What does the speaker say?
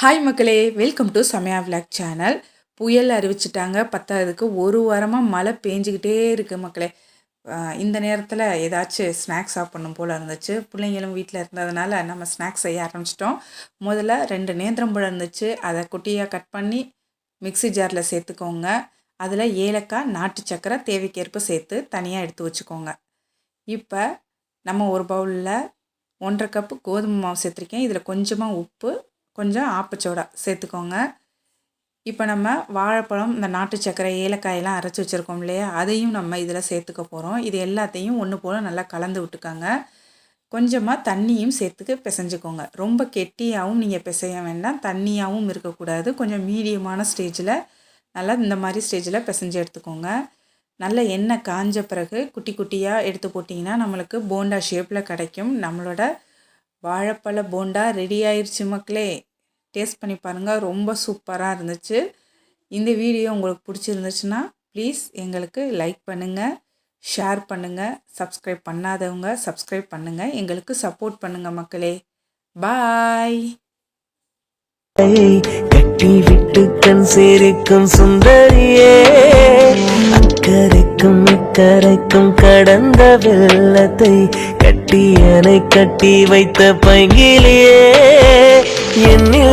Hi மக்களே. Welcome to Samaya vlog channel புயல் அறிவிச்சிட்டாங்க. பத்தாவதுக்கு ஒரு வாரமாக மழை பேஞ்சிக்கிட்டே இருக்குது மக்களே. இந்த நேரத்தில் ஏதாச்சும் ஸ்நாக்ஸ் சாப்பிடணும் போல் இருந்துச்சு. பிள்ளைங்களும் வீட்டில் இருந்ததுனால நம்ம ஸ்நாக்ஸ் செய்ய ஆரம்பிச்சிட்டோம். முதல்ல ரெண்டு நேந்திரம்பழம் இருந்துச்சு. அதை குட்டியாக கட் பண்ணி மிக்ஸி ஜாரில் சேர்த்துக்கோங்க. அதில் ஏலக்காய் நாட்டு சக்கரை தேவைக்கேற்ப சேர்த்து தனியாக எடுத்து வச்சுக்கோங்க. இப்போ நம்ம ஒரு பவுலில் ஒன்றரை கப்பு கோதுமை மாவு சேர்த்துருக்கேன். இதில் கொஞ்சமாக உப்பு கொஞ்சம் ஆப்பச்சோடா சேர்த்துக்கோங்க. இப்போ நம்ம வாழைப்பழம் இந்த நாட்டு சர்க்கரை ஏலக்காயெல்லாம் அரைச்சி வச்சுருக்கோம் இல்லையா? அதையும் நம்ம இதில் சேர்த்துக்க போகிறோம் இது எல்லாத்தையும் ஒன்று போல் நல்லா கலந்து விட்டுக்கோங்க. கொஞ்சமாக தண்ணியும் சேர்த்துக்கு பிசைஞ்சுக்கோங்க. ரொம்ப கெட்டியாகவும் நீங்கள் பிசைய வேண்டாம். தண்ணியாகவும் இருக்கக்கூடாது. கொஞ்சம் மீடியமான ஸ்டேஜில் நல்லா இந்த மாதிரி ஸ்டேஜில் பிசைஞ்சு எடுத்துக்கோங்க. நல்ல எண்ணெய் காஞ்ச பிறகு குட்டி குட்டியாக எடுத்து போட்டிங்கன்னா நம்மளுக்கு போண்டா ஷேப்பில் கிடைக்கும். நம்மளோட வாழைப்பழ போண்டா ரெடி ஆயிடுச்சு மக்களே. டேஸ்ட் பண்ணி பாருங்கள் ரொம்ப சூப்பராக இருந்துச்சு. இந்த வீடியோ உங்களுக்கு பிடிச்சிருந்துச்சுன்னா ப்ளீஸ் எங்களுக்கு லைக் பண்ணுங்கள் ஷேர் பண்ணுங்கள் சப்ஸ்கிரைப் பண்ணாதவங்க சப்ஸ்கிரைப் பண்ணுங்கள் எங்களுக்கு சப்போர்ட் பண்ணுங்கள் மக்களே. பாய் கட்டி விட்டு கண் சேருக்கும் சுந்தரியே. கரைக்கும் கடந்த வெள்ளத்தை கட்டி அணை கட்டி வைத்த பங்கிலே என்னில்